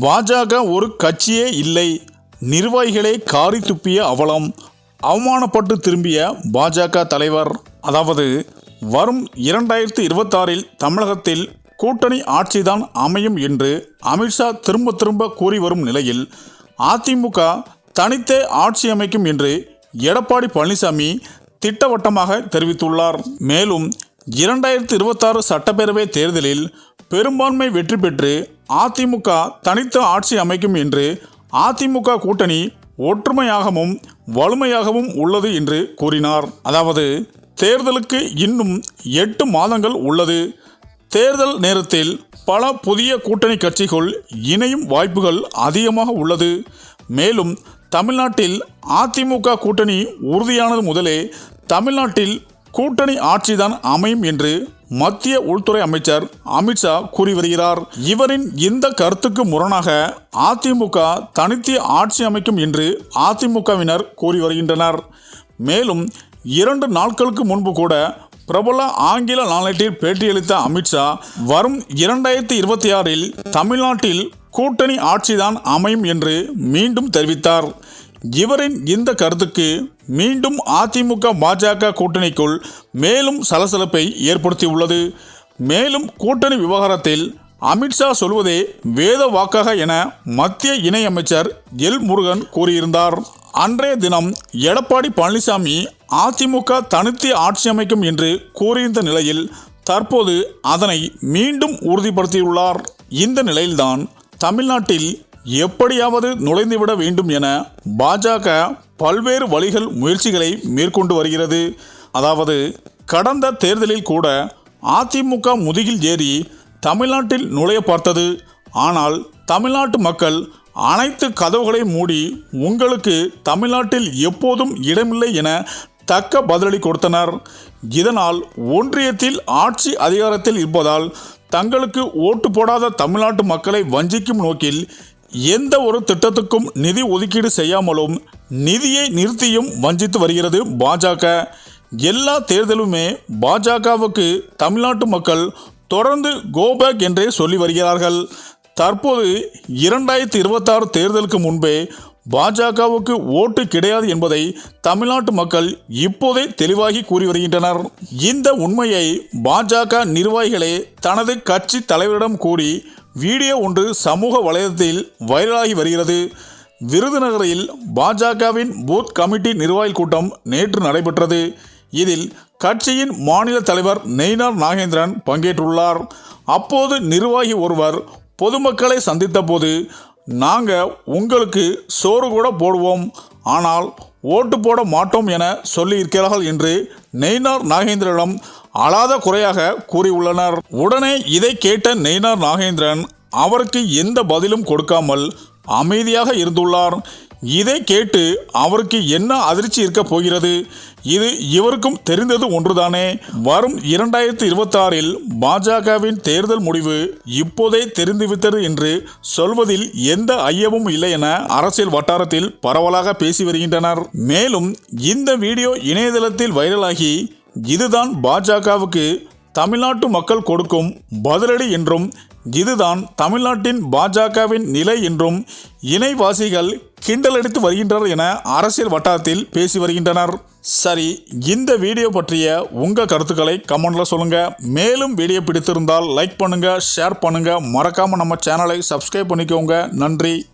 பாஜக ஒரு கட்சியே இல்லை. நிர்வாகிகளே காரி துப்பிய அவலம். அவமானப்பட்டு திரும்பிய பாஜக தலைவர். அதாவது வரும் இரண்டாயிரத்தி இருபத்தாறில் தமிழகத்தில் கூட்டணி ஆட்சிதான் அமையும் என்று அமித்ஷா திரும்ப திரும்ப கூறி வரும் நிலையில் அதிமுக தனித்தே ஆட்சி அமைக்கும் என்று எடப்பாடி பழனிசாமி திட்டவட்டமாக தெரிவித்துள்ளார். மேலும் இரண்டாயிரத்தி இருபத்தாறு சட்டப்பேரவை தேர்தலில் பெரும்பான்மை வெற்றி பெற்று அதிமுக தனித்த ஆட்சி அமைக்கும் என்று அதிமுக கூட்டணி ஒற்றுமையாகவும் வலிமையாகவும் உள்ளது என்று கூறினார். அதாவது தேர்தலுக்கு இன்னும் எட்டு மாதங்கள் உள்ளது. தேர்தல் நேரத்தில் பல புதிய கூட்டணி கட்சிகள் இணையும் வாய்ப்புகள் அதிகமாக உள்ளது. மேலும் தமிழ்நாட்டில் அதிமுக கூட்டணி உறுதியானது முதலே தமிழ்நாட்டில் கூட்டணி ஆட்சிதான் அமையும் என்று மத்திய உள்துறை அமைச்சர் அமித்ஷா கூறி வருகிறார். இவரின் இந்த கருத்துக்கு முரணாக அதிமுக தனித்து ஆட்சி அமைக்கும் என்று அதிமுகவினர் கூறி வருகின்றனர். மேலும் இரண்டு நாட்களுக்கு முன்பு கூட பிரபல ஆங்கில நாளேட்டில் பேட்டியளித்த அமித்ஷா வரும் இரண்டாயிரத்தி இருபத்தி ஆறில் தமிழ்நாட்டில் கூட்டணி ஆட்சிதான் அமையும் என்று மீண்டும் தெரிவித்தார். இவரின் இந்த கருத்துக்கு மீண்டும் அதிமுக பாஜக கூட்டணிக்குள் மேலும் சலசலப்பை ஏற்படுத்தியுள்ளது. மேலும் கூட்டணி விவகாரத்தில் அமித்ஷா சொல்வதே வேத வாக்காக என மத்திய இணையமைச்சர் எல் முருகன் கூறியிருந்தார். அன்றைய தினம் எடப்பாடி பழனிசாமி அதிமுக தனித்து ஆட்சி அமைக்கும் என்று கூறியிருந்த நிலையில் தற்போது அதனை மீண்டும் உறுதிப்படுத்தியுள்ளார். இந்த நிலையில்தான் தமிழ்நாட்டில் எப்படியாவது நுழைந்துவிட வேண்டும் என பாஜக பல்வேறு வழிகள் முயற்சிகளை மேற்கொண்டு வருகிறது. அதாவது கடந்த தேர்தலில் கூட அதிமுக முதுகில் ஏறி தமிழ்நாட்டில் நுழைய பார்த்தது. ஆனால் தமிழ்நாட்டு மக்கள் அனைத்து கதவுகளையும் மூடி உங்களுக்கு தமிழ்நாட்டில் எப்போதும் இடமில்லை என தக்க பதிலடி கொடுத்தனர். இதனால் ஒன்றியத்தில் ஆட்சி அதிகாரத்தில் இருப்பதால் தங்களுக்கு ஓட்டு போடாத தமிழ்நாட்டு மக்களை வஞ்சிக்கும் நோக்கில் எந்த ஒரு திட்டத்துக்கும் நிதி ஒதுக்கீடு செய்யாமலும் நிதியை நிறுத்தியும் வஞ்சித்து வருகிறது பாஜக. எல்லா தேர்தலுமே பாஜகவுக்கு தமிழ்நாட்டு மக்கள் தொடர்ந்து கோபேக் என்றே சொல்லி வருகிறார்கள். தற்போது இரண்டாயிரத்தி இருபத்தாறு தேர்தலுக்கு முன்பே பாஜகவுக்கு ஓட்டு கிடையாது என்பதை தமிழ்நாட்டு மக்கள் இப்போதே தெளிவாகி கூறி வருகின்றனர். இந்த உண்மையை பாஜக நிர்வாகிகளே தனது கட்சி தலைவரிடம் கூறி வீடியோ ஒன்று சமூக வலைதளத்தில் வைரலாகி வருகிறது. விருதுநகரில் பாஜகவின் பூத் கமிட்டி நிர்வாகிகள் கூட்டம் நேற்று நடைபெற்றது. இதில் கட்சியின் மாநில தலைவர் நெய்னார் நாகேந்திரன் பங்கேற்றுள்ளார். அப்போது நிர்வாகி ஒருவர் பொதுமக்களை சந்தித்த போது நாங்கள் உங்களுக்கு சோறு கூட போடுவோம் ஆனால் ஓட்டு போட மாட்டோம் என சொல்லியிருக்கிறார்கள் என்று நெய்னார் நாகேந்திரனிடம் அழாத குறையாக கூறியுள்ளனர். உடனே இதை கேட்ட நெய்னார் நாகேந்திரன் அவருக்கு எந்த பதிலும் கொடுக்காமல் அமைதியாக இருந்துள்ளார். இதை கேட்டு அவருக்கு என்ன அதிர்ச்சி இருக்க போகிறது? இது இவருக்கும் தெரிந்தது ஒன்றுதானே? வரும் இரண்டாயிரத்தி இருபத்தாறில் பாஜகவின் தேர்தல் முடிவு இப்போதே தெரிந்துவிட்டது என்று சொல்வதில் எந்த ஐயமும் இல்லை என அரசியல் வட்டாரத்தில் பரவலாக பேசி வருகின்றனர். மேலும் இந்த வீடியோ இணையதளத்தில் வைரலாகி இதுதான் பாஜகவுக்கு தமிழ்நாட்டு மக்கள் கொடுக்கும் பதிலடி என்றும் இதுதான் தமிழ்நாட்டின் பாஜகவின் நிலை என்றும் இணைவாசிகள் கிண்டலடித்து வருகின்றனர் என அரசியல் வட்டாரத்தில் பேசி வருகின்றனர். சரி இந்த வீடியோ பற்றிய உங்கள் கருத்துக்களை கமெண்டில் சொல்லுங்கள் மேலும் வீடியோ பிடித்திருந்தால் லைக் பண்ணுங்கள் ஷேர் பண்ணுங்கள் மறக்காமல் நம்ம சேனலை சப்ஸ்கிரைப் பண்ணிக்கோங்க. நன்றி.